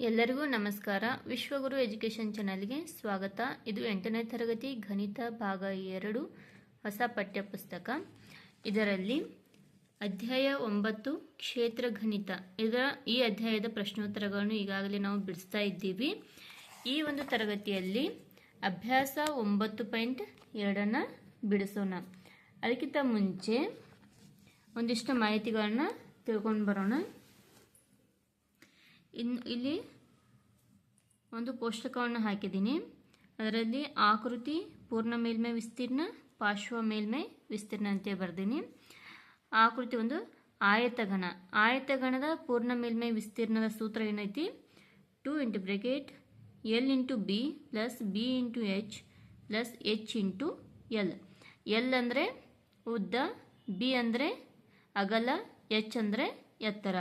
ಎಲ್ಲರಿಗೂ ನಮಸ್ಕಾರ. ವಿಶ್ವಗುರು ಎಜುಕೇಷನ್ ಚಾನಲ್ಗೆ ಸ್ವಾಗತ. ಇದು ಎಂಟನೇ ತರಗತಿ ಗಣಿತ ಭಾಗ ಎರಡು, ಹೊಸ ಪಠ್ಯಪುಸ್ತಕ. ಇದರಲ್ಲಿ ಅಧ್ಯಾಯ ಒಂಬತ್ತು, ಕ್ಷೇತ್ರ ಗಣಿತ. ಇದರ ಈ ಅಧ್ಯಾಯದ ಪ್ರಶ್ನೋತ್ತರಗಳನ್ನು ಈಗಾಗಲೇ ನಾವು ಬಿಡಿಸ್ತಾ ಇದ್ದೀವಿ. ಈ ಒಂದು ತರಗತಿಯಲ್ಲಿ ಅಭ್ಯಾಸ ಒಂಬತ್ತು ಪಾಯಿಂಟ್ ಎರಡನ್ನು ಬಿಡಿಸೋಣ. ಅದಕ್ಕಿಂತ ಮುಂಚೆ ಒಂದಿಷ್ಟು ಮಾಹಿತಿಗಳನ್ನು ತಿಳ್ಕೊಂಡು ಬರೋಣ. ಇನ್ನು ಇಲ್ಲಿ ಒಂದು ಕೋಷ್ಟಕವನ್ನು ಹಾಕಿದ್ದೀನಿ. ಅದರಲ್ಲಿ ಆಕೃತಿ, ಪೂರ್ಣ ಮೇಲ್ಮೈ ವಿಸ್ತೀರ್ಣ, ಪಾರ್ಶ್ವ ಮೇಲ್ಮೈ ವಿಸ್ತೀರ್ಣ ಅಂತ ಬರ್ದೀನಿ. ಆಕೃತಿ ಒಂದು ಆಯತಗಣ ಆಯತಗಣದ ಪೂರ್ಣ ಮೇಲ್ಮೈ ವಿಸ್ತೀರ್ಣದ ಸೂತ್ರ ಏನೈತಿ? Two into bracket, L into B plus B into H plus H into L. L ಅಂದರೆ ಉದ್ದ, ಬಿ ಅಂದರೆ ಅಗಲ, ಎಚ್ ಅಂದರೆ ಎತ್ತರ.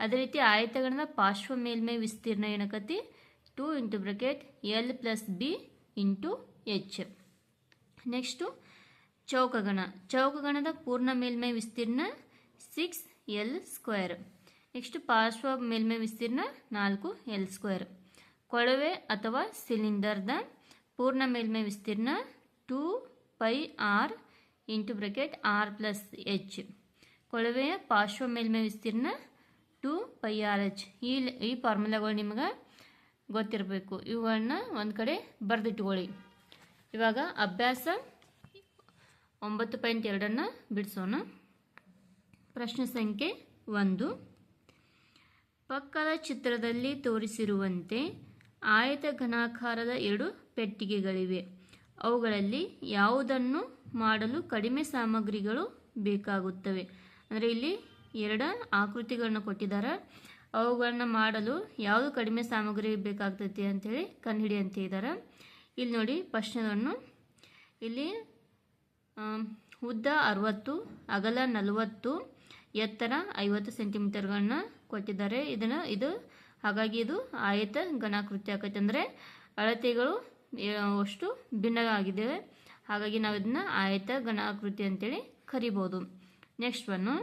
ಅದೇ ರೀತಿ ಆಯತಗಳನ್ನ ಪಾರ್ಶ್ವ ಮೇಲ್ಮೈ ವಿಸ್ತೀರ್ಣ ಏನಕತಿ two into bracket L plus B into H. Next ಚೌಕಗಣ. ಚೌಕಗಣದ ಪೂರ್ಣ ಮೇಲ್ಮೈ ವಿಸ್ತೀರ್ಣ ಸಿಕ್ಸ್ ಎಲ್ ಸ್ಕ್ವೇರ್. ನೆಕ್ಸ್ಟ್ ಪಾರ್ಶ್ವ ಮೇಲ್ಮೈ ವಿಸ್ತೀರ್ಣ ನಾಲ್ಕು ಎಲ್ ಸ್ಕ್ವೇರ್. ಕೊಳವೆ ಅಥವಾ ಸಿಲಿಂಡರ್ದ ಪೂರ್ಣ ಮೇಲ್ಮೈ ವಿಸ್ತೀರ್ಣ two pi R into bracket R plus H. ಕೊಳವೆಯ ಪಾರ್ಶ್ವ ಮೇಲ್ಮೈ ವಿಸ್ತೀರ್ಣ ಟು ಪೈ ಆರ್ ಎಚ್. ಈ ಈ ಫಾರ್ಮುಲಾಗಳು ನಿಮ್ಗೆ ಗೊತ್ತಿರಬೇಕು. ಇವುಗಳನ್ನ ಒಂದು ಕಡೆ ಬರೆದಿಟ್ಕೊಳ್ಳಿ. ಇವಾಗ ಅಭ್ಯಾಸ ಒಂಬತ್ತು ಪಾಯಿಂಟ್ ಎರಡನ್ನು ಬಿಡಿಸೋಣ. ಪ್ರಶ್ನೆ ಸಂಖ್ಯೆ ಒಂದು. ಪಕ್ಕದ ಚಿತ್ರದಲ್ಲಿ ತೋರಿಸಿರುವಂತೆ ಆಯತ ಘನಾಕಾರದ ಎರಡು ಪೆಟ್ಟಿಗೆಗಳಿವೆ. ಅವುಗಳಲ್ಲಿ ಯಾವುದನ್ನು ಮಾಡಲು ಕಡಿಮೆ ಸಾಮಗ್ರಿಗಳು ಬೇಕಾಗುತ್ತವೆ. ಅಂದರೆ ಇಲ್ಲಿ ಎರಡು ಆಕೃತಿಗಳನ್ನ ಕೊಟ್ಟಿದ್ದಾರೆ. ಅವುಗಳನ್ನ ಮಾಡಲು ಯಾವುದು ಕಡಿಮೆ ಸಾಮಗ್ರಿ ಬೇಕಾಗ್ತೈತಿ ಅಂತೇಳಿ ಕಂಡುಹಿಡಿ ಅಂತ ಇದ್ದಾರೆ. ಇಲ್ಲಿ ನೋಡಿ ಪ್ರಶ್ನೆಗಳನ್ನು ಇಲ್ಲಿ ಉದ್ದ ಅರವತ್ತು, ಅಗಲ ನಲವತ್ತು, ಎತ್ತರ ಐವತ್ತು ಸೆಂಟಿಮೀಟರ್ಗಳನ್ನ ಕೊಟ್ಟಿದ್ದಾರೆ. ಇದನ್ನು, ಇದು, ಹಾಗಾಗಿ ಇದು ಆಯತ ಘನಾಕೃತಿ ಆಕೈತೆ ಅಂದರೆ ಅಳತೆಗಳು ಅಷ್ಟು ಅಷ್ಟು ಭಿನ್ನವಾಗಿದೆ ಹಾಗಾಗಿ ನಾವು ಇದನ್ನ ಆಯತ ಘನಾಕೃತಿ ಅಂತೇಳಿ ಕರಿಬೋದು. ನೆಕ್ಸ್ಟ್ ಒನ್ನು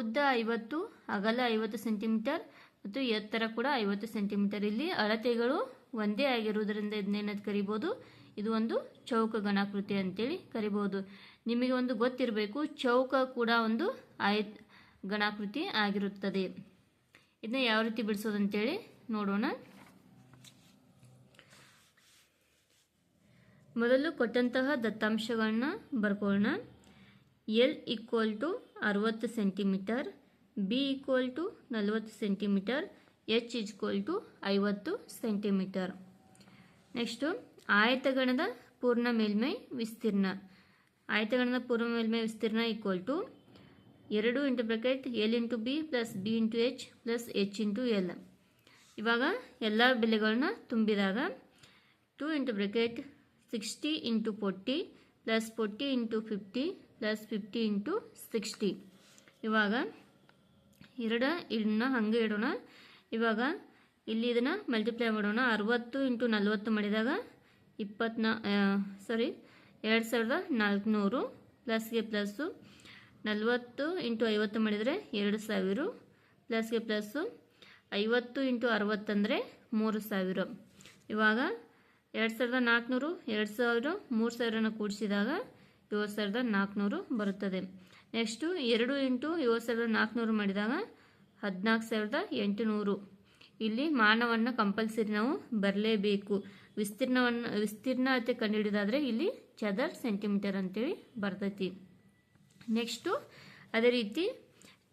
ಉದ್ದ ಐವತ್ತು, ಅಗಲ ಐವತ್ತು ಸೆಂಟಿಮೀಟರ್ ಮತ್ತು ಎತ್ತರ ಕೂಡ ಐವತ್ತು ಸೆಂಟಿಮೀಟರ್ ಇಲ್ಲಿ ಅಳತೆಗಳು ಒಂದೇ ಆಗಿರುವುದರಿಂದ ಇದನ್ನೇನಂತ ಕರಿಬೋದು? ಇದು ಒಂದು ಚೌಕ ಗಣಾಕೃತಿ ಅಂತೇಳಿ ಕರಿಬೋದು. ನಿಮಗೆ ಒಂದು ಗೊತ್ತಿರಬೇಕು, ಚೌಕ ಕೂಡ ಒಂದು ಆಯತ್ ಗಣಾಕೃತಿ ಆಗಿರುತ್ತದೆ. ಇದನ್ನ ಯಾವ ರೀತಿ ಬಿಡಿಸೋದಂತೇಳಿ ನೋಡೋಣ. ಮೊದಲು ಕೊಟ್ಟಂತಹ ದತ್ತಾಂಶಗಳನ್ನ ಬರ್ಕೊಳ್ಳೋಣ. ಎಲ್ ಈಕ್ವಲ್ ಟು ಅರವತ್ತು ಸೆಂಟಿಮೀಟರ್ ಬಿ ಈಕ್ವಲ್ ಟು ನಲವತ್ತು ಸೆಂಟಿಮೀಟರ್ ಎಚ್ ಈಕ್ವಲ್ ಟು ಐವತ್ತು ಸೆಂಟಿಮೀಟರ್. ನೆಕ್ಸ್ಟು ಆಯತಗಣದ ಪೂರ್ಣ ಮೇಲ್ಮೈ ವಿಸ್ತೀರ್ಣ. ಆಯತಗಣದ ಪೂರ್ಣ ಮೇಲ್ಮೈ ವಿಸ್ತೀರ್ಣ ಈಕ್ವಲ್ ಟು ಎರಡು into bracket L into B plus B into H plus H into L ಇವಾಗ ಎಲ್ಲ ಬೆಲೆಗಳನ್ನ ತುಂಬಿದಾಗ two into bracket sixty into forty plus forty into fifty plus fifty into sixty. ಇವಾಗ ಎರಡು ಇದನ್ನ ಹಾಗೆ ಇಡೋಣ. ಇವಾಗ ಇಲ್ಲಿ ಇದನ್ನು ಮಲ್ಟಿಪ್ಲೈ ಮಾಡೋಣ. ಅರವತ್ತು ಇಂಟು ನಲ್ವತ್ತು ಮಾಡಿದಾಗ ಇಪ್ಪತ್ನಾ ಸಾರಿ ಎರಡು ಸಾವಿರದ ನಾಲ್ಕುನೂರು ಪ್ಲಸ್ಗೆ ಪ್ಲಸ್ಸು ನಲ್ವತ್ತು ಇಂಟು ಐವತ್ತು ಮಾಡಿದರೆ ಎರಡು ಸಾವಿರ. ಪ್ಲಸ್ಗೆ ಪ್ಲಸ್ಸು ಐವತ್ತು ಇಂಟು ಅರವತ್ತಂದರೆ ಮೂರು ಸಾವಿರ. ಇವಾಗ ಎರಡು ಸಾವಿರದ ನಾಲ್ಕುನೂರು, ಎರಡು ಸಾವಿರ, ಮೂರು ಸಾವಿರನ ಕೂಡಿಸಿದಾಗ ಏಳು ಸಾವಿರದ ನಾಲ್ಕುನೂರು ಬರುತ್ತದೆ. ನೆಕ್ಸ್ಟು ಎರಡು ಇಂಟು ಏಳು ಸಾವಿರದ ನಾಲ್ಕುನೂರು ಮಾಡಿದಾಗ ಹದಿನಾಲ್ಕು ಸಾವಿರದ ಎಂಟುನೂರು. ಇಲ್ಲಿ ಮಾನವನ್ನು ಕಂಪಲ್ಸರಿ ನಾವು ಬರಲೇಬೇಕು. ವಿಸ್ತೀರ್ಣವನ್ನು, ವಿಸ್ತೀರ್ಣತೆ ಕಂಡುಹಿಡಿದಾದರೆ ಇಲ್ಲಿ ಚದರ್ ಸೆಂಟಿಮೀಟರ್ ಅಂತೇಳಿ ಬರ್ತೈತಿ. ನೆಕ್ಸ್ಟು ಅದೇ ರೀತಿ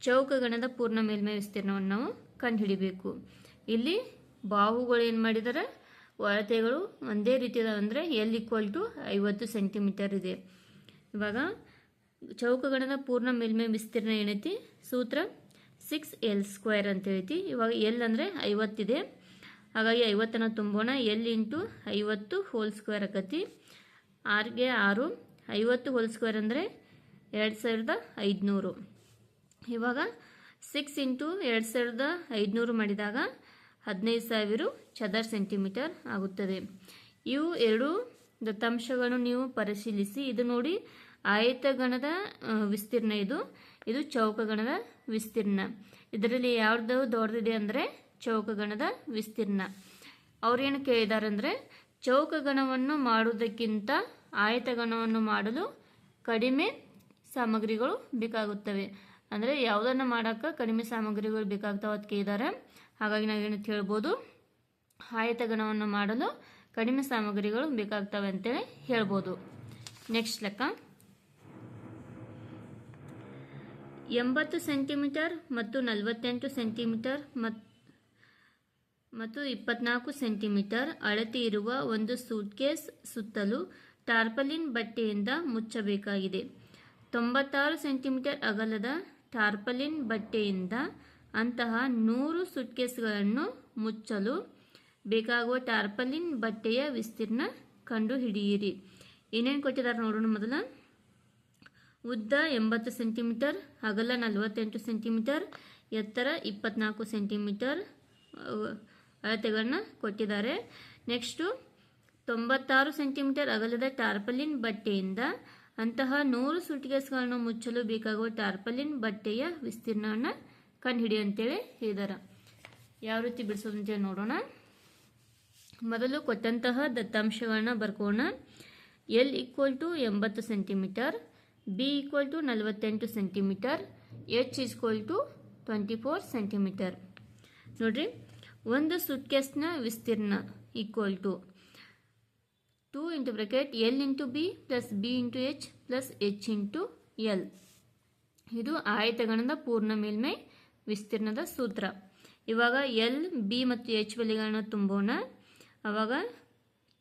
ಚೌಕಗಣದ ಪೂರ್ಣ ಮೇಲ್ಮೈ ವಿಸ್ತೀರ್ಣವನ್ನು ನಾವು ಕಂಡುಹಿಡಿಬೇಕು. ಇಲ್ಲಿ ಬಾಹುಗಳು ಏನು ಮಾಡಿದ್ದಾರೆ ಅಳತೆಗಳು ಒಂದೇ ರೀತಿಯ ಅಂದರೆ ಎಲ್ ಈಕ್ವಲ್ ಟು ಐವತ್ತು ಸೆಂಟಿಮೀಟರ್ ಇದೆ. ಇವಾಗ ಚೌಕಗಣದ ಪೂರ್ಣ ಮೇಲ್ಮೈ ವಿಸ್ತೀರ್ಣ ಏನೈತಿ? ಸೂತ್ರ ಸಿಕ್ಸ್ ಎಲ್ ಸ್ಕ್ವೇರ್ ಅಂತ ಹೇಳ್ತಿ. ಇವಾಗ ಎಲ್ ಅಂದರೆ ಐವತ್ತಿದೆ ಹಾಗಾಗಿ ಐವತ್ತನ್ನು ತುಂಬೋಣ. ಎಲ್ ಇಂಟು ಐವತ್ತು ಹೋಲ್ ಸ್ಕ್ವೇರ್ ಆಕತಿ. ಆರ್ಗೆ ಆರು. ಐವತ್ತು ಹೋಲ್ ಸ್ಕ್ವೇರ್ ಅಂದರೆ ಎರಡು ಸಾವಿರದ ಐದುನೂರು. ಇವಾಗ ಸಿಕ್ಸ್ ಇಂಟು ಎರಡು ಸಾವಿರದ ಐದುನೂರು ಮಾಡಿದಾಗ ಹದಿನೈದು ಸಾವಿರ ಚದರ್ ಸೆಂಟಿಮೀಟರ್ ಆಗುತ್ತದೆ. ಇವು ಎರಡು ದತ್ತಾಂಶಗಳನ್ನು ನೀವು ಪರಿಶೀಲಿಸಿ. ಇದು ನೋಡಿ, ಆಯತಗಣದ ವಿಸ್ತೀರ್ಣ ಇದು. ಇದು ಚೌಕಗಣದ ವಿಸ್ತೀರ್ಣ. ಇದರಲ್ಲಿ ಯಾವ್ದು ದೊಡ್ಡದಿದೆ ಅಂದರೆ ಚೌಕಗಣದ ವಿಸ್ತೀರ್ಣ. ಅವ್ರೇನು ಕೇಳಿದ್ದಾರೆ ಅಂದರೆ ಚೌಕಗಣವನ್ನು ಮಾಡುವುದಕ್ಕಿಂತ ಆಯತಗಣವನ್ನು ಮಾಡಲು ಕಡಿಮೆ ಸಾಮಗ್ರಿಗಳು ಬೇಕಾಗುತ್ತವೆ. ಅಂದರೆ ಯಾವುದನ್ನು ಮಾಡೋಕ್ಕೆ ಕಡಿಮೆ ಸಾಮಗ್ರಿಗಳು ಬೇಕಾಗ್ತವೆ ಅಂತ ಕೇಳಿದ್ದಾರೆ ಹಾಗಾಗಿ ನಾವೇನು ಹೇಳ್ಬೋದು, ಆಯತಗಣವನ್ನು ಮಾಡಲು ಕಡಿಮೆ ಸಾಮಗ್ರಿಗಳು ಬೇಕಾಗ್ತವೆ ಅಂತೇಳಿ ಹೇಳ್ಬೋದು. ನೆಕ್ಸ್ಟ್ ಲೆಕ್ಕ. ಎಂಬತ್ತು ಸೆಂಟಿಮೀಟರ್ ಮತ್ತು ನಲವತ್ತೆಂಟು ಸೆಂಟಿಮೀಟರ್ ಮತ್, ಮತ್ತು ಇಪ್ಪತ್ನಾಲ್ಕು ಸೆಂಟಿಮೀಟರ್ ಅಳತೆ ಇರುವ ಒಂದು ಸೂಟ್ಕೇಸ್ ಸುತ್ತಲೂ ಟಾರ್ಪಲಿನ್ ಬಟ್ಟೆಯಿಂದ ಮುಚ್ಚಬೇಕಾಗಿದೆ. ತೊಂಬತ್ತಾರು ಸೆಂಟಿಮೀಟರ್ ಅಗಲದ ಟಾರ್ಪಲಿನ್ ಬಟ್ಟೆಯಿಂದ ಅಂತಹ ನೂರು ಸುಟ್ಕೇಸ್ಗಳನ್ನು ಮುಚ್ಚಲು ಬೇಕಾಗುವ ಟಾರ್ಪಲಿನ್ ಬಟ್ಟೆಯ ವಿಸ್ತೀರ್ಣ ಕಂಡುಹಿಡಿಯಿರಿ. ಏನೇನು ಕೊಟ್ಟಿದ್ದಾರೆ ನೋಡೋಣ ಮೊದಲ. ಉದ್ದ ಎಂಬತ್ತು ಸೆಂಟಿಮೀಟರ್ ಅಗಲ ನಲವತ್ತೆಂಟು ಸೆಂಟಿಮೀಟರ್, ಎತ್ತರ ಇಪ್ಪತ್ನಾಲ್ಕು ಸೆಂಟಿಮೀಟರ್ ಅಳತೆಗಳನ್ನ ಕೊಟ್ಟಿದ್ದಾರೆ. ನೆಕ್ಸ್ಟು, ತೊಂಬತ್ತಾರು ಸೆಂಟಿಮೀಟರ್ ಅಗಲದ ಟಾರ್ಪಲಿನ್ ಬಟ್ಟೆಯಿಂದ ಅಂತಹ ನೂರು ಸುಟ್ಕೇಸ್ಗಳನ್ನು ಮುಚ್ಚಲು ಬೇಕಾಗುವ ಟಾರ್ಪಲಿನ್ ಬಟ್ಟೆಯ ವಿಸ್ತೀರ್ಣವನ್ನು ಕಂಡುಹಿಡಿ ಅಂತೇಳಿ ಹೇಳಿದ್ದಾರೆ ಯಾವ ರೀತಿ ಬಿಡಿಸೋದು ಅಂತೇಳಿ ನೋಡೋಣ. ಮೊದಲು ಕೊಟ್ಟಂತಹ ದತ್ತಾಂಶಗಳನ್ನ ಬರ್ಕೋಣ. ಎಲ್ ಈಕ್ವಲ್ ಟು ಎಂಬತ್ತು ಸೆಂಟಿಮೀಟರ್ ಬಿ ಈಕ್ವಲ್ ಟು ನಲವತ್ತೆಂಟು centimetre H equal to twenty four centimetre ನೋಡ್ರಿ, ಒಂದು ಸುಟ್ಕೇಸ್ನ ವಿಸ್ತೀರ್ಣ equal to two into bracket L into B plus B into H plus H into L ಇದು ಆಯತಗಣದ ಪೂರ್ಣ ಮೇಲ್ಮೈ ವಿಸ್ತೀರ್ಣದ ಸೂತ್ರ. ಇವಾಗ ಎಲ್ ಬಿ ಮತ್ತು ಎಚ್ ಬೆಲೆಗಳನ್ನ ತುಂಬೋಣ. ಆವಾಗ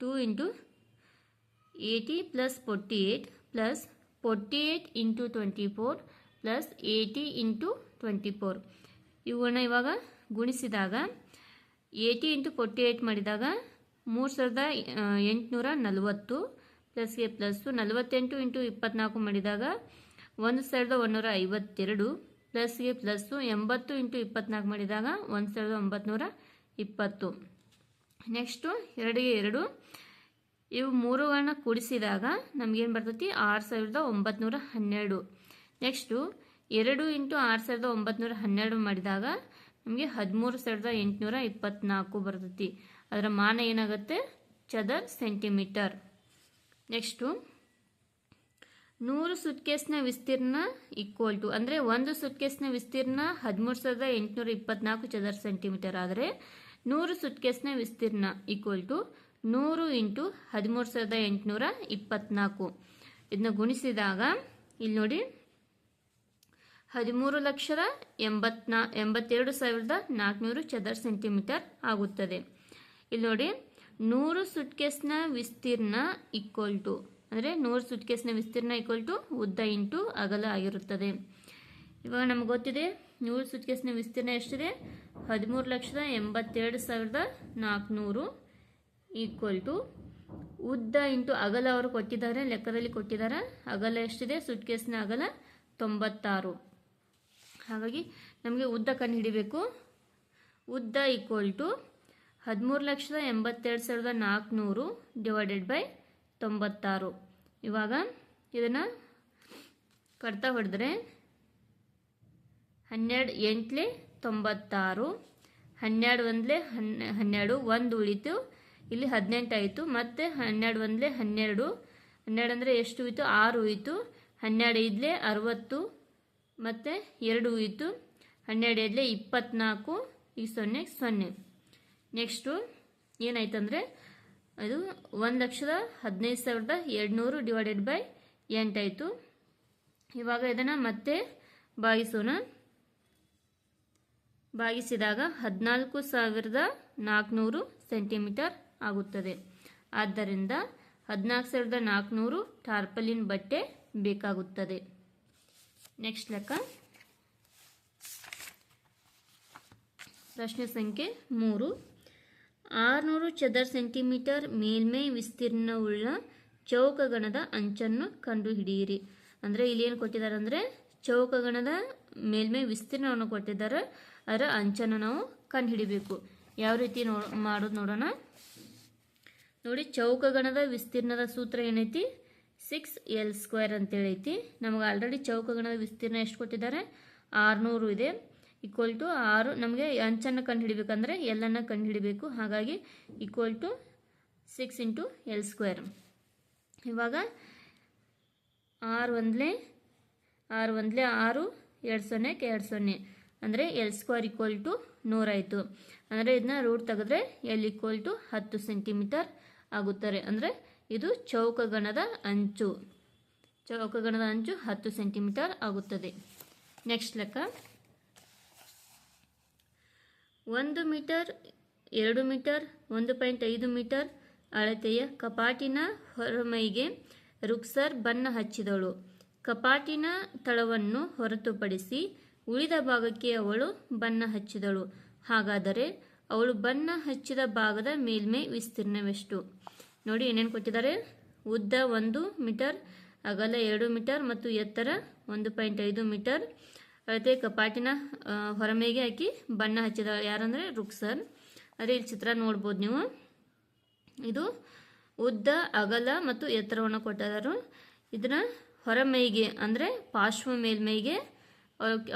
two into eighty plus forty eight plus forty eight into twenty four plus eighty into twenty four ಇವುಗಳನ್ನ ಇವಾಗ ಗುಣಿಸಿದಾಗ ಏಯ್ಟಿ ಇಂಟು ಫೋರ್ಟಿ ಏಯ್ಟ್ ಮಾಡಿದಾಗ ಮೂರು ಸಾವಿರದ ಎಂಟುನೂರ ನಲವತ್ತು ಪ್ಲಸ್ಗೆ ಪ್ಲಸ್ಸು ನಲವತ್ತೆಂಟು ಇಂಟು ಇಪ್ಪತ್ನಾಲ್ಕು ಮಾಡಿದಾಗ ಒಂದು ಸಾವಿರದ ಒಂದೂರ ಐವತ್ತೆರಡು ಪ್ಲಸ್ಗೆ ಪ್ಲಸ್ಸು ಎಂಬತ್ತು ಇಂಟು ಇಪ್ಪತ್ನಾಲ್ಕು ಮಾಡಿದಾಗ ಒಂದು ಸಾವಿರದ ಒಂಬತ್ನೂರ ಇಪ್ಪತ್ತು. ನೆಕ್ಸ್ಟು ಎರಡಿಗೆ ಎರಡು. ಇವು ಮೂರುಗಳನ್ನ ಕೂಡಿಸಿದಾಗ ನಮಗೇನು ಬರ್ತೈತಿ? ಆರು ಸಾವಿರದ ಒಂಬತ್ನೂರ ಹನ್ನೆರಡು. ನೆಕ್ಸ್ಟು ಎರಡು ಇಂಟು ಆರು ಸಾವಿರದ ಒಂಬತ್ನೂರ ಹನ್ನೆರಡು ಮಾಡಿದಾಗ ನಮಗೆ ಹದಿಮೂರು ಸಾವಿರದ ಎಂಟುನೂರ ಇಪ್ಪತ್ನಾಲ್ಕು ಬರ್ತೈತಿ. ಅದರ ಮಾನ ಏನಾಗುತ್ತೆ? ಚದರ್ ಸೆಂಟಿಮೀಟರ್. ನೆಕ್ಸ್ಟು ನೂರು ಸುಟ್ಕೇಸ್ನ ವಿಸ್ತೀರ್ಣ ಈಕ್ವಲ್ ಟು ಅಂದರೆ ಒಂದು ಸುಟ್ಕೇಸ್ನ ವಿಸ್ತೀರ್ಣ ಹದಿಮೂರು ಸಾವಿರದ ಎಂಟುನೂರ ಇಪ್ಪತ್ನಾಲ್ಕು ಚದರ್ ಸೆಂಟಿಮೀಟರ್. ಆದರೆ ನೂರು ಸುಟ್ಕೇಸ್ನ ವಿಸ್ತೀರ್ಣ ಈಕ್ವಲ್ ಟು ನೂರು ಇಂಟು ಹದಿಮೂರು ಸಾವಿರದ ಎಂಟುನೂರ ಇಪ್ಪತ್ನಾಲ್ಕು. ಇದನ್ನ ಗುಣಿಸಿದಾಗ, ಇಲ್ಲಿ ನೋಡಿ, ಹದಿಮೂರು ಲಕ್ಷದ ಎಂಬತ್ನಾ, ಎಂಬತ್ತೆರಡು ಸಾವಿರದ ನಾಲ್ಕುನೂರು ಚದರ್ ಸೆಂಟಿಮೀಟರ್ ಆಗುತ್ತದೆ. ಇಲ್ಲಿ ನೋಡಿ, ನೂರು ಸುಟ್ಕೇಸ್ನ ವಿಸ್ತೀರ್ಣ ಈಕ್ವಲ್ ಟು ಅಂದರೆ ನೂರು ಸುಟ್ಕೇಸ್ನ ವಿಸ್ತೀರ್ಣ ಈಕ್ವಲ್ ಟು ಉದ್ದ ಇಂಟು ಅಗಲ ಆಗಿರುತ್ತದೆ. ಇವಾಗ ನಮ್ಗೆ ಗೊತ್ತಿದೆ ನೂರು ಸುಟ್ಕೇಸ್ನ ವಿಸ್ತೀರ್ಣ ಎಷ್ಟಿದೆ? ಹದಿಮೂರು ಲಕ್ಷದ ಎಂಬತ್ತೆರಡು ಸಾವಿರದ ನಾಲ್ಕುನೂರು ಈಕ್ವಲ್ ಟು ಉದ್ದ ಇಂಟು ಅಗಲ ಅವರು ಕೊಟ್ಟಿದ್ದಾರೆ, ಲೆಕ್ಕದಲ್ಲಿ ಕೊಟ್ಟಿದ್ದಾರೆ. ಅಗಲ ಎಷ್ಟಿದೆ? ಸುಟ್ಕೇಸ್ನ ಅಗಲ ತೊಂಬತ್ತಾರು. ಹಾಗಾಗಿ ನಮಗೆ ಉದ್ದ ಕಂಡು ಹಿಡಿಬೇಕು. ಉದ್ದ ಈಕ್ವಲ್ ಟು ಹದಿಮೂರು ಲಕ್ಷದ ಎಂಬತ್ತೆರಡು ಸಾವಿರದ ನಾಲ್ಕುನೂರು ಡಿವೈಡೆಡ್ ಬೈ ತೊಂಬತ್ತಾರು. ಇವಾಗ ಇದನ್ನು ಕಡ್ತಾ ಹೊಡೆದ್ರೆ ಹನ್ನೆರಡು ಎಂಟ್ಲೆ ತೊಂಬತ್ತಾರು, ಹನ್ನೆರಡು ಒಂದ್ಲೆ ಹನ್ನೆ, ಹನ್ನೆರಡು ಒಂದು ಉಳಿತು, ಇಲ್ಲಿ ಹದಿನೆಂಟಾಯಿತು ಮತ್ತು ಹನ್ನೆರಡು ಒಂದ್ಲೆ ಹನ್ನೆರಡು ಹನ್ನೆರಡು ಅಂದರೆ ಎಷ್ಟು ಉಯಿತು ಆರು ಉಯಿತು ಹನ್ನೆರಡು ಇದ್ಲೆ ಅರವತ್ತು, ಮತ್ತು ಎರಡು ಉಯಿತು ಹನ್ನೆರಡು ಇದ್ಲೆ ಇಪ್ಪತ್ತ್ನಾಲ್ಕು ಈ ಸೊನ್ನೆ ಸೊನ್ನೆ. ನೆಕ್ಸ್ಟು ಏನಾಯ್ತಂದರೆ ಅದು ಒಂದು ಲಕ್ಷದ ಹದಿನೈದು ಸಾವಿರದ ಎರಡುನೂರು ಡಿವೈಡೆಡ್ ಬೈ ಎಂಟಾಯಿತು ಇವಾಗ ಇದನ್ನು ಮತ್ತೆ ಭಾಗಿಸೋಣ. ಭಾಗಿಸಿದಾಗ ಹದಿನಾಲ್ಕು ಸಾವಿರದ ನಾಲ್ಕುನೂರು ಸೆಂಟಿಮೀಟರ್ ಆಗುತ್ತದೆ. ಆದ್ದರಿಂದ ಹದಿನಾಲ್ಕು ಸಾವಿರದ ನಾಲ್ಕುನೂರು ಟಾರ್ಪಲಿನ್ ಬಟ್ಟೆ ಬೇಕಾಗುತ್ತದೆ. ನೆಕ್ಸ್ಟ್ ಲೆಕ್ಕ. ಪ್ರಶ್ನೆ ಸಂಖ್ಯೆ ಮೂರು. ಆರುನೂರು ಚದರ್ ಸೆಂಟಿಮೀಟರ್ ಮೇಲ್ಮೈ ವಿಸ್ತೀರ್ಣವುಳ್ಳ ಚೌಕಗಣದ ಅಂಚನ್ನು ಕಂಡುಹಿಡಿಯಿರಿ. ಅಂದರೆ ಇಲ್ಲಿ ಏನು ಕೊಟ್ಟಿದ್ದಾರೆ ಅಂದರೆ, ಚೌಕಗಣದ ಮೇಲ್ಮೈ ವಿಸ್ತೀರ್ಣವನ್ನು ಕೊಟ್ಟಿದ್ದಾರೆ. ಅದರ ಅಂಚನ್ನು ನಾವು ಕಂಡುಹಿಡಿಬೇಕು. ಯಾವ ರೀತಿ ನೋ, ಮಾಡೋದು ನೋಡೋಣ. ನೋಡಿ, ಚೌಕಗಣದ ವಿಸ್ತೀರ್ಣದ ಸೂತ್ರ ಏನೈತಿ? ಸಿಕ್ಸ್ ಎಲ್ ಸ್ಕ್ವೇರ್ ಅಂತೇಳೈತಿ. ನಮಗೆ ಆಲ್ರೆಡಿ ಚೌಕಗಣದ ವಿಸ್ತೀರ್ಣ ಎಷ್ಟು ಕೊಟ್ಟಿದ್ದಾರೆ? ಆರುನೂರು ಇದೆ. ಈಕ್ವಲ್ ಟು ಆರು. ನಮಗೆ ಅಂಚನ್ನು ಕಂಡುಹಿಡಿಬೇಕಂದ್ರೆ ಎಲ್ಲನ್ನು ಕಂಡುಹಿಡಿಬೇಕು. ಹಾಗಾಗಿ equal to six into L square ಇವಾಗ ಆರು ಒಂದಲೇ ಆರು ಒಂದಲೇ ಆರು, ಎರಡು ಸೊನ್ನೆಗೆ ಎರಡು ಸೊನ್ನೆ. ಅಂದರೆ ಎಲ್ ಸ್ಕ್ವೇರ್ ಈಕ್ವಲ್ ಟು ನೂರಾಯಿತು. ಅಂದರೆ ಇದನ್ನ ರೂಟ್ ತೆಗೆದ್ರೆ ಎಲ್ ಈಕ್ವಲ್ ಟು ಹತ್ತು ಸೆಂಟಿಮೀಟರ್ ಆಗುತ್ತಾರೆ ಅಂದರೆ ಇದು ಚೌಕಗಣದ ಅಂಚು. ಚೌಕಗಣದ ಅಂಚು ಹತ್ತು ಸೆಂಟಿಮೀಟರ್ ಆಗುತ್ತದೆ. ನೆಕ್ಸ್ಟ್ ಲೆಕ್ಕ. ಒಂದು ಮೀಟರ್ ಎರಡು ಮೀಟರ್ ಒಂದು ಪಾಯಿಂಟ್ ಐದು ಮೀಟರ್ ಅಳತೆಯ ಕಪಾಟಿನ ಹೊರಮೈಗೆ ರುಕ್ಸರ್ ಬಣ್ಣ ಹಚ್ಚಿದಳು. ಕಪಾಟಿನ ತಳವನ್ನು ಹೊರತುಪಡಿಸಿ ಉಳಿದ ಭಾಗಕ್ಕೆ ಅವಳು ಬಣ್ಣ ಹಚ್ಚಿದಳು. ಹಾಗಾದರೆ ಅವಳು ಬಣ್ಣ ಹಚ್ಚಿದ ಭಾಗದ ಮೇಲ್ಮೈ ವಿಸ್ತೀರ್ಣವೆಷ್ಟು? ನೋಡಿ ಏನೇನು ಕೊಟ್ಟಿದ್ದಾರೆ? ಉದ್ದ ಒಂದು ಮೀಟರ್, ಅಗಲ ಎರಡು ಮೀಟರ್ ಮತ್ತು ಎತ್ತರ ಒಂದು ಪಾಯಿಂಟ್ ಐದು ಮೀಟರ್. ಅಳತೆ ಕಪಾಟಿನ ಹೊರಮೇಗೆ ಹಾಕಿ ಬಣ್ಣ ಹಚ್ಚಿದ ಯಾರಂದರೆ? ರುಕ್ಸರ್ ಅದೇ ಇಲ್ಲಿ ಚಿತ್ರ ನೋಡ್ಬೋದು ನೀವು. ಇದು ಉದ್ದ, ಅಗಲ ಮತ್ತು ಎತ್ತರವನ್ನು ಕೊಟ್ಟಿದ್ದಾರೆ. ಇದನ್ನ ಹೊರಮೈಗೆ ಅಂದರೆ ಪಾರ್ಶ್ವ ಮೇಲ್ಮೈಗೆ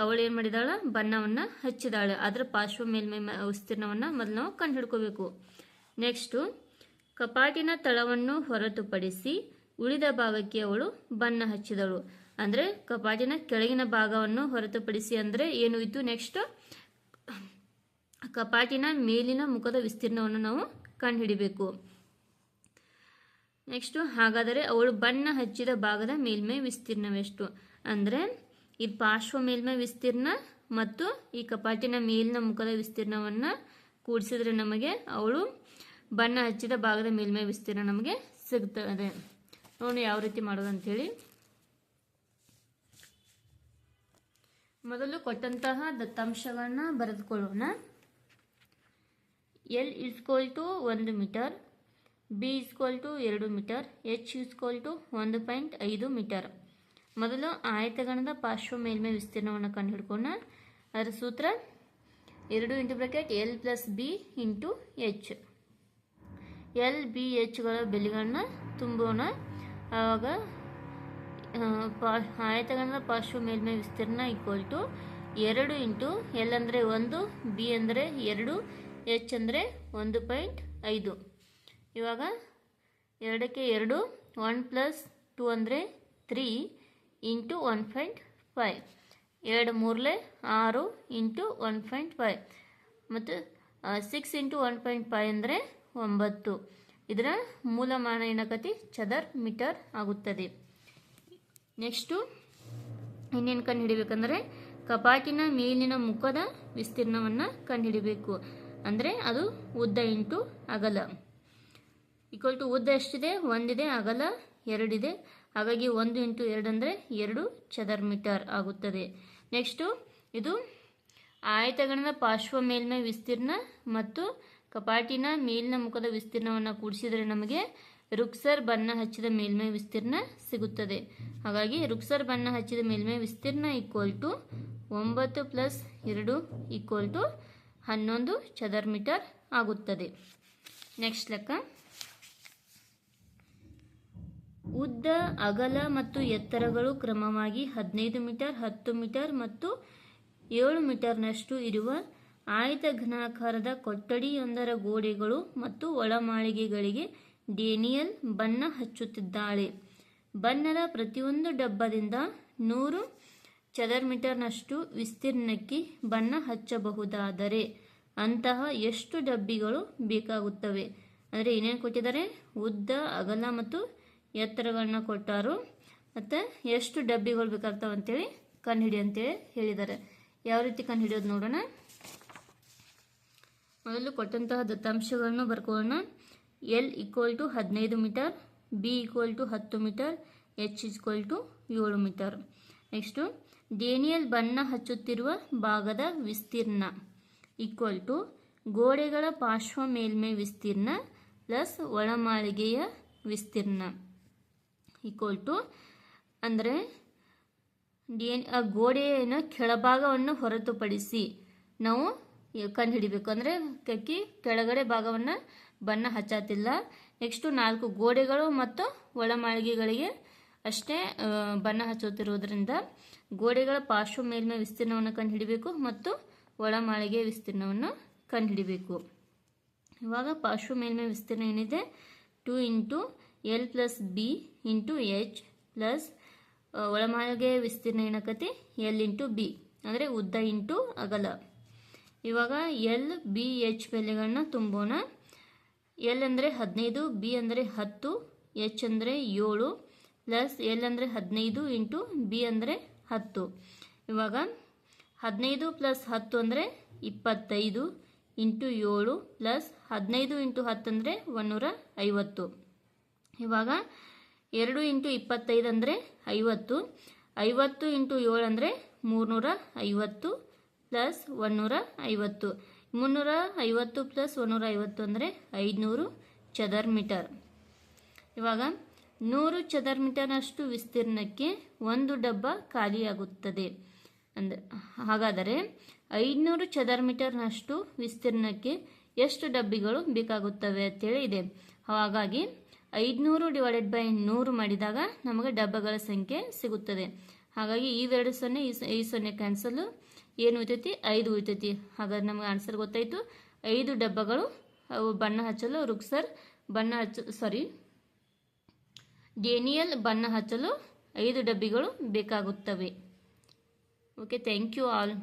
ಅವಳು ಏನು ಮಾಡಿದಾಳ? ಬಣ್ಣವನ್ನು ಹಚ್ಚಿದಾಳೆ. ಅದರ ಪಾರ್ಶ್ವ ಮೇಲ್ಮೈ ವಿಸ್ತೀರ್ಣವನ್ನ ಮೊದಲು ನಾವು ಕಂಡುಹಿಡ್ಕೋಬೇಕು. ನೆಕ್ಸ್ಟು ಕಪಾಟಿನ ತಳವನ್ನು ಹೊರತುಪಡಿಸಿ ಉಳಿದ ಭಾಗಕ್ಕೆ ಅವಳು ಬಣ್ಣ ಹಚ್ಚಿದಳು. ಅಂದರೆ ಕಪಾಟಿನ ಕೆಳಗಿನ ಭಾಗವನ್ನು ಹೊರತುಪಡಿಸಿ ಅಂದರೆ ಏನು ಇತ್ತು? ನೆಕ್ಸ್ಟ್ ಕಪಾಟಿನ ಮೇಲಿನ ಮುಖದ ವಿಸ್ತೀರ್ಣವನ್ನು ನಾವು ಕಂಡುಹಿಡಿಬೇಕು. ನೆಕ್ಸ್ಟು ಹಾಗಾದರೆ ಅವಳು ಬಣ್ಣ ಹಚ್ಚಿದ ಭಾಗದ ಮೇಲ್ಮೈ ವಿಸ್ತೀರ್ಣವೆಷ್ಟು? ಅಂದರೆ ಇದು ಪಾರ್ಶ್ವ ಮೇಲ್ಮೈ ವಿಸ್ತೀರ್ಣ ಮತ್ತು ಈ ಕಪಾಟಿನ ಮೇಲಿನ ಮುಖದ ವಿಸ್ತೀರ್ಣವನ್ನು ಕೂಡಿಸಿದ್ರೆ ನಮಗೆ ಅವಳು ಬಣ್ಣ ಹಚ್ಚಿದ ಭಾಗದ ಮೇಲ್ಮೈ ವಿಸ್ತೀರ್ಣ ನಮಗೆ ಸಿಗ್ತದೆ. ನೋಡಿ ಯಾವ ರೀತಿ ಮಾಡೋದು ಅಂತೇಳಿ. ಮೊದಲು ಕೊಟ್ಟಂತಹ ದತ್ತಾಂಶಗಳನ್ನ ಬರೆದುಕೊಳ್ಳೋಣ. ಎಲ್ ಇಸ್ಕೋಲ್ ಟು ಒಂದು ಮೀಟರ್ ಬಿ ಇಸ್ಕೋಲ್ ಟು ಎರಡು ಮೀಟರ್ ಎಚ್ ಇಸ್ಕೋಲ್ ಟು ಒಂದು ಪಾಯಿಂಟ್ ಐದು ಮೀಟರ್ ಮೊದಲು ಆಯತಗಣದ ಪಾರ್ಶ್ವ ಮೇಲ್ಮೈ ವಿಸ್ತೀರ್ಣವನ್ನು ಕಂಡುಹಿಡ್ಕೋಣ. ಅದರ ಸೂತ್ರ ಎರಡು into bracket L plus B into H. L, B ಎಚ್ಗಳ ಬೆಲೆಗಳನ್ನ ತುಂಬೋಣ. ಆವಾಗ ಪಾ ಆಯತಗಣದ ಪಾರ್ಶ್ವ ಮೇಲ್ಮೈ ವಿಸ್ತೀರ್ಣ ಈಕ್ವಲ್ ಟು ಎರಡು ಇಂಟು ಎಲ್ ಅಂದರೆ ಒಂದು, ಬಿ ಅಂದರೆ ಎರಡು, ಎಚ್ ಅಂದರೆ ಒಂದು ಪಾಯಿಂಟ್ ಐದು. ಇವಾಗ, ಎರಡಕ್ಕೆ ಎರಡು, ಒನ್ ಪ್ಲಸ್ ಟು ಅಂದರೆ three. Into one point five. ಎರಡು ಮೂರಲೆ ಆರು ಇಂಟು ಒನ್ ಪಾಯಿಂಟ್ ಫೈವ್. ಮತ್ತು six into one point five ಅಂದರೆ ಒಂಬತ್ತು. ಇದರ ಮೂಲಮಾನ ಏನಕತಿ? ಚದರ್ ಮೀಟರ್ ಆಗುತ್ತದೆ. ನೆಕ್ಸ್ಟು, ಇನ್ನೇನು ಕಂಡುಹಿಡಿಬೇಕಂದ್ರೆ, ಕಪಾಟಿನ ಮೇಲಿನ ಮುಖದ ವಿಸ್ತೀರ್ಣವನ್ನು ಕಂಡುಹಿಡಿಬೇಕು. ಅಂದರೆ, ಅದು ಉದ್ದ ಇಂಟು ಅಗಲ. ಈಕ್ವಲ್ ಟು ಉದ್ದ ಎಷ್ಟಿದೆ? ಒಂದಿದೆ, ಅಗಲ ಎರಡಿದೆ. ಹಾಗಾಗಿ ಒಂದು ಇಂಟು ಎರಡು ಅಂದರೆ ಎರಡು ಚದರ್ ಮೀಟರ್ ಆಗುತ್ತದೆ. ನೆಕ್ಸ್ಟು ಇದು ಆಯತಗಣದ ಪಾರ್ಶ್ವ ಮೇಲ್ಮೈ ವಿಸ್ತೀರ್ಣ ಮತ್ತು ಕಪಾಟಿನ ಮೇಲಿನ ಮುಖದ ವಿಸ್ತೀರ್ಣವನ್ನು ಕೂಡಿಸಿದರೆ ನಮಗೆ ರುಕ್ಸರ್ ಬಣ್ಣ ಹಚ್ಚಿದ ಮೇಲ್ಮೈ ವಿಸ್ತೀರ್ಣ ಸಿಗುತ್ತದೆ. ಹಾಗಾಗಿ ರುಕ್ಸರ್ ಬಣ್ಣ ಹಚ್ಚಿದ ಮೇಲ್ಮೈ ವಿಸ್ತೀರ್ಣ ಈಕ್ವಲ್ ಟು ಒಂಬತ್ತು ಪ್ಲಸ್ ಎರಡು ಈಕ್ವಲ್ ಟು ಹನ್ನೊಂದು ಚದರ್ ಮೀಟರ್ ಆಗುತ್ತದೆ. ನೆಕ್ಸ್ಟ್ ಲೆಕ್ಕ. ಉದ್ದ, ಅಗಲ ಮತ್ತು ಎತ್ತರಗಳು ಕ್ರಮವಾಗಿ ಹದಿನೈದು ಮೀಟರ್, ಹತ್ತು ಮೀಟರ್ ಮತ್ತು ಏಳು ಮೀಟರ್ನಷ್ಟು ಇರುವ ಆಯತ ಘನಾಕಾರದ ಕೊಠಡಿಯೊಂದರ ಗೋಡೆಗಳು ಮತ್ತು ಒಳಮಾಳಿಗೆಗಳಿಗೆ ಡೇನಿಯಲ್ ಬಣ್ಣ ಹಚ್ಚುತ್ತಿದ್ದಾಳೆ. ಬಣ್ಣದ ಪ್ರತಿಯೊಂದು ಡಬ್ಬದಿಂದ ನೂರು ಚದರ್ ಮೀಟರ್ನಷ್ಟು ವಿಸ್ತೀರ್ಣಕ್ಕೆ ಬಣ್ಣ ಹಚ್ಚಬಹುದಾದರೆ ಅಂತಹ ಎಷ್ಟು ಡಬ್ಬಿಗಳು ಬೇಕಾಗುತ್ತವೆ? ಅಂದರೆ ಏನೇನು ಕೊಟ್ಟಿದ್ದಾರೆ? ಉದ್ದ, ಅಗಲ ಮತ್ತು ಎತ್ತರಗಳನ್ನ ಕೊಟ್ಟಾರು. ಮತ್ತು ಎಷ್ಟು ಡಬ್ಬಿಗಳು ಬೇಕಾಗ್ತಾವೆ ಅಂತೇಳಿ ಕಂಡುಹಿಡಿ ಅಂತೇಳಿ ಹೇಳಿದ್ದಾರೆ. ಯಾವ ರೀತಿ ಕಂಡುಹಿಡಿಯೋದು ನೋಡೋಣ. ಮೊದಲು ಕೊಟ್ಟಂತಹ ದತ್ತಾಂಶಗಳನ್ನು ಬರ್ಕೊಳ್ಳೋಣ. ಎಲ್ ಈಕ್ವಲ್ ಟು ಹದಿನೈದು ಮೀಟರ್, ಬಿ ಈಕ್ವಲ್ ಟು ಹತ್ತು ಮೀಟರ್, ಎಚ್ ಈಕ್ವಲ್ ಟು ಏಳು ಮೀಟರ್. ನೆಕ್ಸ್ಟು, ಡೇನಿಯಲ್ ಬಣ್ಣ ಹಚ್ಚುತ್ತಿರುವ ಭಾಗದ ವಿಸ್ತೀರ್ಣ ಈಕ್ವಲ್ ಟು ಗೋಡೆಗಳ ಪಾರ್ಶ್ವ ಮೇಲ್ಮೈ ವಿಸ್ತೀರ್ಣ ಪ್ಲಸ್ ಒಳಮಾಳಿಗೆಯ ವಿಸ್ತೀರ್ಣ. ಈಕ್ವಲ್ ಟು ಅಂದರೆ ಏನು ಆ ಗೋಡೆಯನ್ನು ಕೆಳಭಾಗವನ್ನು ಹೊರತುಪಡಿಸಿ ನಾವು ಕಂಡುಹಿಡಿಬೇಕು. ಅಂದರೆ ಕಕ್ಕಿ ಕೆಳಗಡೆ ಭಾಗವನ್ನು ಬಣ್ಣ ಹಚ್ಚತ್ತಿಲ್ಲ. ನೆಕ್ಸ್ಟು ನಾಲ್ಕು ಗೋಡೆಗಳು ಮತ್ತು ಒಳಮಾಳಿಗೆಗಳಿಗೆ ಅಷ್ಟೇ ಬಣ್ಣ ಹಚ್ಚುತ್ತಿರುವುದರಿಂದ ಗೋಡೆಗಳ ಪಾರ್ಶ್ವ ಮೇಲ್ಮೈ ವಿಸ್ತೀರ್ಣವನ್ನು ಕಂಡುಹಿಡಿಬೇಕು ಮತ್ತು ಒಳಮಾಳಿಗೆ ವಿಸ್ತೀರ್ಣವನ್ನು ಕಂಡುಹಿಡಿಬೇಕು. ಇವಾಗ ಪಾರ್ಶ್ವ ಮೇಲ್ಮೈ ವಿಸ್ತೀರ್ಣ ಏನಿದೆ? Two into L plus B into H plus ಒಳಮಾಳಗೆ ವಿಸ್ತೀರ್ಣ ಏನಾಕತಿ ಎಲ್ ಇಂಟು ಬಿ. ಅಂದರೆ ಉದ್ದ ಇಂಟು ಅಗಲ. ಇವಾಗ ಎಲ್, ಬಿ, ಎಚ್ ಬೆಲೆಗಳನ್ನ ತುಂಬೋಣ. ಎಲ್ ಅಂದರೆ ಹದಿನೈದು, ಬಿ ಅಂದರೆ ಹತ್ತು, ಎಚ್ ಅಂದರೆ ಏಳು, ಪ್ಲಸ್ ಎಲ್ ಅಂದರೆ ಹದಿನೈದು ಇಂಟು ಬಿ ಅಂದರೆ ಹತ್ತು. ಇವಾಗ ಹದಿನೈದು ಪ್ಲಸ್ ಹತ್ತು ಅಂದರೆ ಇಪ್ಪತ್ತೈದು, ಇಂಟು ಏಳು ಪ್ಲಸ್ ಹದಿನೈದು ಇಂಟು ಹತ್ತು ಅಂದರೆ ಒನ್ನೂರ ಐವತ್ತು. ಇವಾಗ ಎರಡು ಇಂಟು ಇಪ್ಪತ್ತೈದು ಅಂದರೆ ಐವತ್ತು ಐವತ್ತು ಇಂಟು ಏಳು ಅಂದರೆ ಮೂರುನೂರ ಐವತ್ತು ಪ್ಲಸ್ ಒನ್ನೂರ ಐವತ್ತು. ಮುನ್ನೂರ ಐವತ್ತು ಪ್ಲಸ್ ಒನ್ನೂರ ಐವತ್ತು ಅಂದರೆ ಐದುನೂರು ಚದರ್ ಮೀಟರ್. ಇವಾಗ ನೂರು ಚದರ್ ಮೀಟರ್ನಷ್ಟು ವಿಸ್ತೀರ್ಣಕ್ಕೆ ಒಂದು ಡಬ್ಬ ಖಾಲಿಯಾಗುತ್ತದೆ. ಅಂದ, ಹಾಗಾದರೆ ಐದುನೂರು ಚದರ್ ಮೀಟರ್ನಷ್ಟು ವಿಸ್ತೀರ್ಣಕ್ಕೆ ಎಷ್ಟು ಡಬ್ಬಿಗಳು ಬೇಕಾಗುತ್ತವೆ ಅಂತೇಳಿ ಇದೆ. ಹಾಗಾಗಿ ಐದುನೂರು ಡಿವೈಡೆಡ್ ಬೈ ನೂರು ಮಾಡಿದಾಗ ನಮಗೆ ಡಬ್ಬಗಳ ಸಂಖ್ಯೆ ಸಿಗುತ್ತದೆ. ಹಾಗಾಗಿ ಇವೆರಡು ಸೊನ್ನೆ, ಈ ಸೊನ್ನೆ ಕ್ಯಾನ್ಸಲು ಏನು ಉಯ್ತೈತಿ ಐದು ಉಯ್ತೈತಿ ಹಾಗಾದ್ರೆ ನಮಗೆ ಆನ್ಸರ್ ಗೊತ್ತಾಯಿತು. ಐದು ಡಬ್ಬಗಳು, ಅವು ಬಣ್ಣ ಹಚ್ಚಲು, ರುಕ್ಸರ್ ಬಣ್ಣ ಹಚ್ಚ ಸಾರಿ ಡೇನಿಯಲ್ ಬಣ್ಣ ಹಚ್ಚಲು ಐದು ಡಬ್ಬಿಗಳು ಬೇಕಾಗುತ್ತವೆ. Okay thank you all